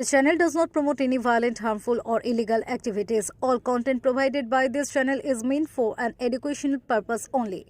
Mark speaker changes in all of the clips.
Speaker 1: The channel does not promote any violent, harmful, or illegal activities. All content provided by this channel is meant for an educational purpose only.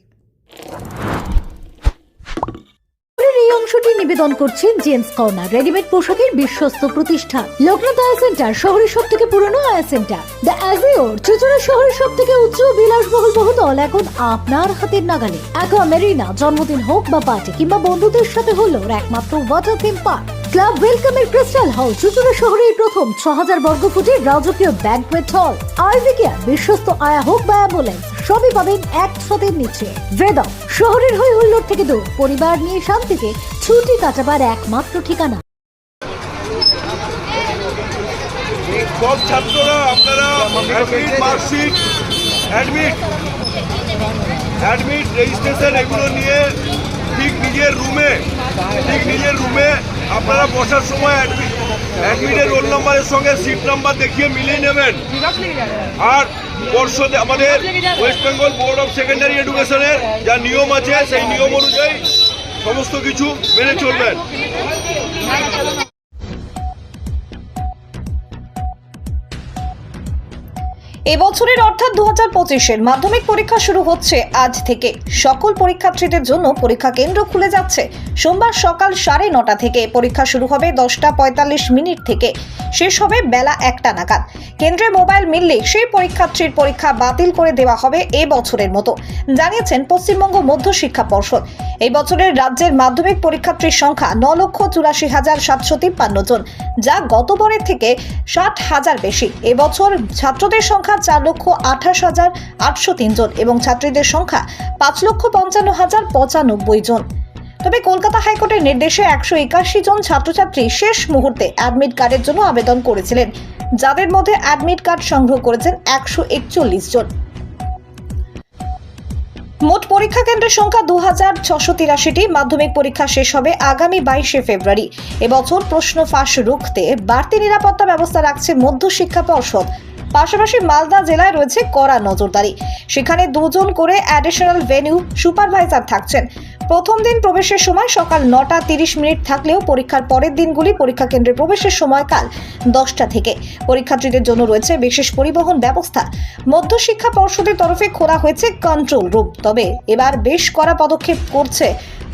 Speaker 2: এই অংশটি নিবেদন করছে gents corner readymade পোশাকের বিশ্বস্ত প্রতিষ্ঠান লোকনাথ আয়া centre শহরের সব থেকে পুরনো আয়া সেন্টার দ্য অ্যাজিওর চুচুড়া শহরের সব থেকে উচ্চ বিলাসবহুল বহুদল এখন আপনার হাতের নাগালে অ্যাকোয়া মেরিনা জন্মদিন হোক বা পার্টি কিংবা বন্ধুদের সাথে হলো একমাত্র ওয়াটার থিম পার্ক ক্লাব ওয়েলকামের ক্রিস্টাল হল চুচুড়া শহরের প্রথম ছ হাজার বর্গ ফুটের রাজকীয় ব্যাংকুয়েট হল। আইভিকিয়া বিশ্বস্ত আয়া হোক বা অ্যাম্বুলেন্স, সবই পাবেন এক ছাদের নিচে। বেদম শহরের হই হুল্লোড় থেকে দূর। পরিবার নিয়ে শান্তিতে ছুটি কাটাবার একমাত্র ঠিকানা।
Speaker 3: সব রেজিস্ট্রেশন এগুলো নিয়ে ঠিক নিজের রুমে ঠিক নিজের রুমে আপনারা বসার সময় অ্যাডমিট অ্যাডমিটের রোল নাম্বারের সঙ্গে সিট নাম্বার দেখিয়ে মিলিয়ে নেবেন। আর পর্ষদে আমাদের West Bengal board of secondary এডুকেশনের যা নিয়ম আছে, সেই নিয়ম অনুযায়ী সমস্ত কিছু মেনে চলবেন।
Speaker 4: এবছরের অর্থাৎ দু হাজার পঁচিশের মাধ্যমিক পরীক্ষা শুরু হচ্ছে আজ থেকে। সকল পরীক্ষার্থীদের জন্য পরীক্ষা কেন্দ্র খুলে যাচ্ছে। সোমবার সকাল সাড়ে নটা থেকে পরীক্ষা শুরু হবে দশটা পঁয়তাল্লিশ মিনিট থেকে। শেষ হবে বেলা একটা নাগাদ। কেন্দ্রে মোবাইল মিললে সেই পরীক্ষার্থীর পরীক্ষা বাতিল করে দেওয়া হবে এ বছরের মতো, জানিয়েছেন পশ্চিমবঙ্গ মধ্য শিক্ষা পর্ষদ। এই বছরের রাজ্যের মাধ্যমিক পরীক্ষার্থীর সংখ্যা ন লক্ষ চুরাশি হাজার সাতশো তিপ্পান্ন জন, যা গতবারের থেকে ষাট হাজার বেশি। এবছর ছাত্রদের সংখ্যা চার লক্ষ আঠাশ হাজার আটশো তিন জন এবং ছাত্রীদের সংখ্যা পাঁচ লক্ষ পঞ্চান্ন হাজার পঁচানব্বই জন। তবে কলকাতা হাইকোর্টের নির্দেশে একশো একাশি জন ছাত্রছাত্রী শেষ মুহূর্তে অ্যাডমিট কার্ডের জন্য আবেদন করেছিলেন। যাদের মধ্যে অ্যাডমিট কার্ড সংগ্রহ করেছেন একশো একচল্লিশ জন। মোট পরীক্ষা কেন্দ্রের সংখ্যা দু হাজার ছশো তিরাশিটি। মাধ্যমিক পরীক্ষা শেষ হবে আগামী বাইশে ফেব্রুয়ারি। এবছর প্রশ্ন ফাঁস রুখতে বাড়তি নিরাপত্তা ব্যবস্থা রাখছে মধ্য শিক্ষা পর্ষদ। পাশাপাশি মালদা জেলায় রয়েছে কড়া নজরদারি। সেখানে দুজন করে অ্যাডিশনাল ভেনিউ সুপারভাইজার থাকছেন। প্রথম দিন প্রবেশের সময় সকাল নটা তিরিশ মিনিট থাকলেও পরীক্ষার পরের দিনগুলি পরীক্ষা কেন্দ্রে প্রবেশের সময়কাল দশটা থেকে। পরীক্ষার্থীদের জন্য রয়েছে বিশেষ পরিবহন ব্যবস্থা। মধ্য শিক্ষা পর্ষদের তরফে খোলা হয়েছে কন্ট্রোল রুম তবে এবার বেশ কড়া পদক্ষেপ করছে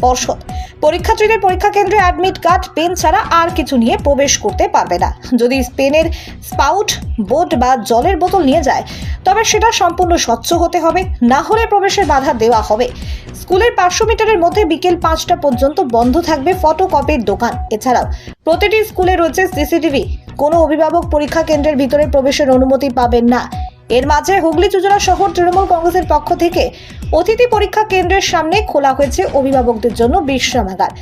Speaker 4: পর্ষদ পরীক্ষার্থীদের পরীক্ষা কেন্দ্রে অ্যাডমিট কার্ড পেন ছাড়া আর কিছু নিয়ে প্রবেশ করতে পারবে না। যদি পেনের স্পাউট বোট বা জলের বোতল নিয়ে যায়, তবে সেটা সম্পূর্ণ স্বচ্ছ হতে হবে। না হলে প্রবেশের বাধা দেওয়া হবে। স্কুলের পাঁচশো মিটারের মধ্যে বিকেল পাঁচটা পর্যন্ত বন্ধ থাকবে ফটোকপির দোকান। এছাড়াও, প্রতিটি স্কুলে রয়েছে সিসিটিভি। কোনো অভিভাবক পরীক্ষা কেন্দ্রের ভিতরে প্রবেশের অনুমতি পাবেন না। এর মাঝে হুগলি চুচড়া শহর তৃণমূল কংগ্রেসের পক্ষ থেকে অতিথি পরীক্ষা কেন্দ্রের সামনে খোলা হয়েছে অভিভাবকদের জন্য বিশ্রামাগার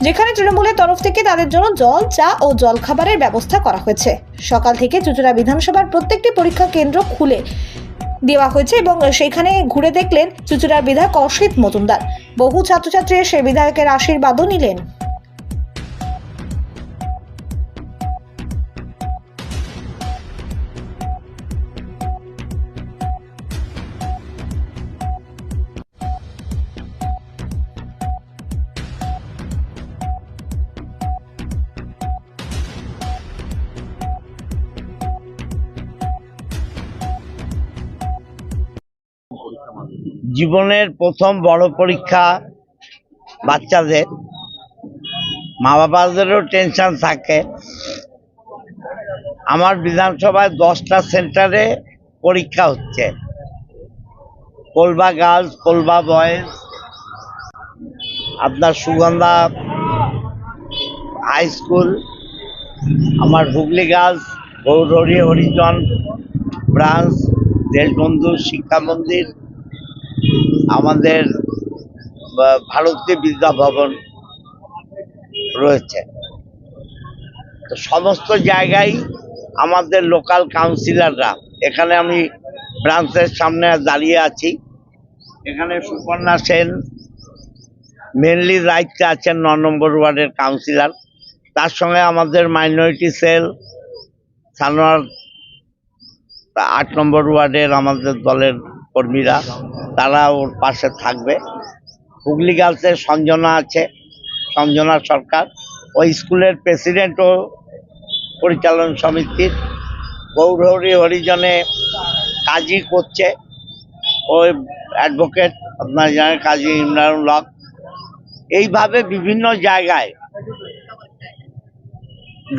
Speaker 4: যেখানে তৃণমূলের তরফ থেকে তাদের জন্য জল, চা ও জলখাবারের ব্যবস্থা করা হয়েছে। সকাল থেকে চুচড়া বিধানসভার প্রত্যেকটি পরীক্ষা কেন্দ্র খুলে দেওয়া হয়েছে এবং সেখানে ঘুরে দেখলেন চুচুড়ার বিধায়ক অসিত মজুমদার। বহু ছাত্রছাত্রী এসে বিধায়কের আশীর্বাদও নিলেন।
Speaker 5: জীবনের প্রথম বড় পরীক্ষা বাচ্চাদের। মা বাবাদেরও টেনশন থাকে। আমার বিধানসভায় দশটা সেন্টারে পরীক্ষা হচ্ছে। কোলবা গার্লস, কোলবা বয়েজ, আপনার সুগন্ধা হাই স্কুল, আমার হুগলি গার্লস গৌরী হরিজন, ব্রাঞ্চ দেশবন্ধু শিক্ষা মন্দির আমাদের ভারতীয় বিদ্যা ভবন রয়েছে। তো সমস্ত জায়গায় আমাদের লোকাল কাউন্সিলররা এখানে আমি ব্রাঞ্চের সামনে দাঁড়িয়ে আছি। এখানে সুপর্ণা সেন মেনলি দায়িত্বে আছেন ন নম্বর ওয়ার্ডের কাউন্সিলর তার সঙ্গে আমাদের মাইনরিটি সেল সানোয়ার, আট নম্বর ওয়ার্ডের আমাদের দলের কর্মীরা। তারা ওর পাশে থাকবে। হুগলি গার্লসের সঞ্জনা আছে সঞ্জনা সরকার। ওই স্কুলের প্রেসিডেন্টও পরিচালন সমিতির। গৌরহরি হরিজনে কাজই করছে। ওই অ্যাডভোকেট আপনার জানেন কাজী ইমরানুল হক। এইভাবে বিভিন্ন জায়গায়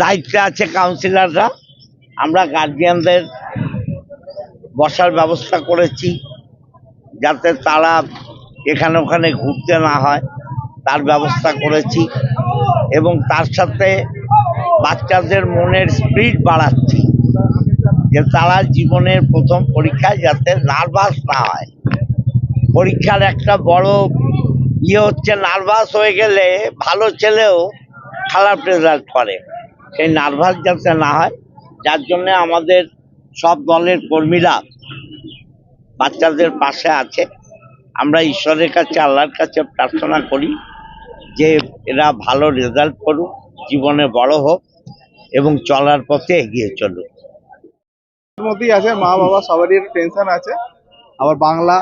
Speaker 5: দায়িত্বে আছে কাউন্সিলররা আমরা গার্জিয়ানদের বসার ব্যবস্থা করেছি। যাতে তারা এখানে ওখানে ঘুরতে না হয়, তার ব্যবস্থা করেছি এবং তার সাথে বাচ্চাদের মনের স্পিড বাড়াচ্ছি, যে তারা জীবনের প্রথম পরীক্ষায় যাতে নার্ভাস না হয়। পরীক্ষার একটা বড় ইয়ে হচ্ছে, নার্ভাস হয়ে গেলে ভালো ছেলেও খারাপ রেজাল্ট করে। সেই নার্ভাস যাতে না হয়, যার জন্য আমাদের সব দলের কর্মীরা বাচ্চাদের পাশে আছে। আমরা ঈশ্বরের কাছে, আল্লাহর কাছে প্রার্থনা করি যে এরা ভালো রেজাল্ট করুক, জীবনে বড় হোক এবং চলার পথে এগিয়ে চলুক।
Speaker 6: মধ্যেই আছে, মা বাবা সবারই টেনশন আছে। আবার Bangla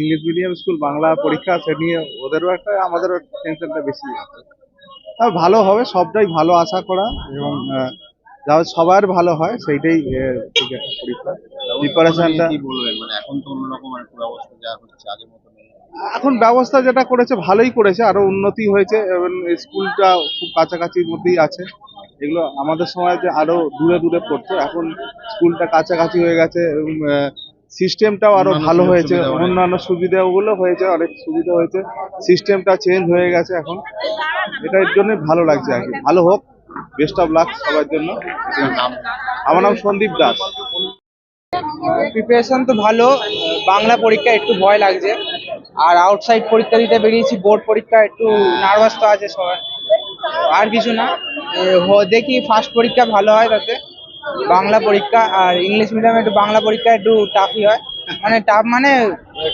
Speaker 6: English medium school Bangla পরীক্ষা সে নিয়ে ওদেরও একটা, আমাদেরও টেনশনটা বেশি আছে। ভালো হবে, সবটাই ভালো আশা করা এবং সবার ভালো হয়, সেইটাই ঠিক আছে পরীক্ষা। প্রিপারেশনটা
Speaker 7: কি বলবেন? মানে এখন তো অন্যরকম একটা ব্যবস্থা যা হচ্ছে আগের মতো
Speaker 6: এখন ব্যবস্থা যেটা করেছে ভালোই করেছে আরও উন্নতি হয়েছে এবং স্কুলটা খুব কাছাকাছির মধ্যেই আছে। এগুলো আমাদের সময় যে আরও দূরে দূরে পড়তো এখন স্কুলটা কাছাকাছি হয়ে গেছে এবং সিস্টেমটাও
Speaker 7: আরও
Speaker 6: ভালো হয়েছে। অন্যান্য সুবিধাগুলো হয়েছে অনেক সুবিধা হয়েছে। সিস্টেমটা চেঞ্জ হয়ে গেছে এখন। এটার জন্য ভালো লাগছে আর কি। ভালো হোক বেস্ট অফ লাক সবার জন্য।
Speaker 7: নাম?
Speaker 6: আমার নাম সন্দীপ দাস।
Speaker 8: প্রিপারেশন তো ভালো, বাংলা পরীক্ষা একটু ভয় লাগছে। আর আউটসাইড পরীক্ষা দিতে বেরিয়েছি বোর্ড পরীক্ষা একটু নার্ভাস তো আছে সবাই। আর কিছু না দেখি ফার্স্ট পরীক্ষা ভালো হয় তাতে। বাংলা পরীক্ষা, আর ইংলিশ মিডিয়ামে একটু বাংলা পরীক্ষা একটু টাফই হয়। মানে টাফ মানে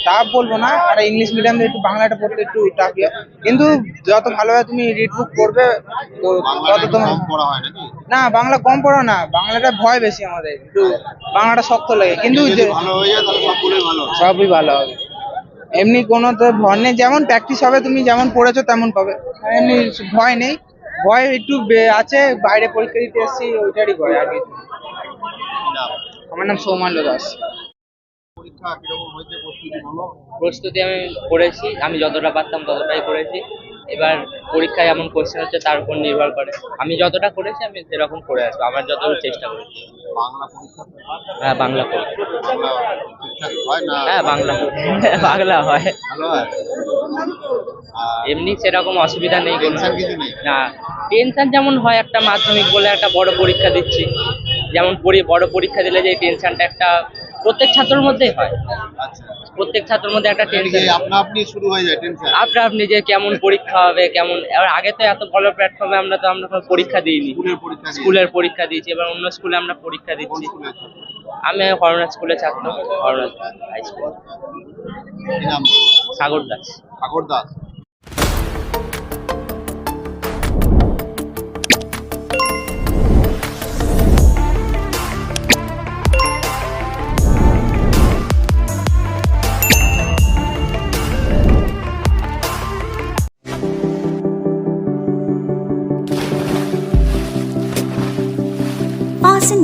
Speaker 8: টাফ বলব না আর ইংলিশ মিডিয়ামে একটু বাংলাটা পড়তে একটু টাফ কিন্তু যত ভালোভাবে তুমি রিড বুক করবে তত তোমার না বাংলা কম পড়ো না বাংলাটা ভয় বেশি আমাদের একটু বাংলাটা শক্ত লাগে। কিন্তু
Speaker 7: সবগুলোই ভালো
Speaker 8: সবই ভালো হবে। এমনি কোনো তো ভয় নেই যেমন প্র্যাকটিস হবে তুমি যেমন পড়েছো তেমন পাবে। এমনি ভয় নেই ভয় একটু আছে বাইরে পরীক্ষা দিতে এসেছি ওইটারই ভয় আর কিছু আমার নাম সৌমাল্য দাস।
Speaker 7: প্রস্তুতি
Speaker 9: আমি করেছি আমি যতটা পারতাম ততটাই করেছি। এবার পরীক্ষায় এমন কোশ্চেন হচ্ছে তার উপর নির্ভর করে। আমি যতটা করেছি আমি সেরকম করে আসব আমার যতটা চেষ্টা করেছি।
Speaker 7: বাংলা পরীক্ষা?
Speaker 9: হ্যাঁ বাংলা
Speaker 7: হয়
Speaker 9: বাংলা বাংলা হয়। এমনি সেরকম অসুবিধা নেই না টেনশন যেমন হয় একটা মাধ্যমিক বলে একটা বড় পরীক্ষা দিচ্ছি। যেমন বড় পরীক্ষা দিলে যে টেনশনটা একটা প্রত্যেক ছাত্রের মধ্যেই হয়।
Speaker 7: আচ্ছা।
Speaker 9: প্রত্যেক ছাত্রের মধ্যে একটা টেনশন
Speaker 7: আপনা আপনি শুরু হয়ে যায় টেনশন
Speaker 9: আপনা আপনি যে কেমন পরীক্ষা হবে কেমন এবার আগে তো এত ভালো প্ল্যাটফর্মে আমরা তো আমরা কোনো পরীক্ষা দিইনি।
Speaker 7: স্কুলের পরীক্ষা
Speaker 9: স্কুলের পরীক্ষা দিয়েছি এবার অন্য স্কুলে আমরা পরীক্ষা দিচ্ছি। আমি হরনা স্কুলে ছাত্র
Speaker 7: Harna high
Speaker 9: school Sagar
Speaker 7: Das. Sagar
Speaker 10: Das.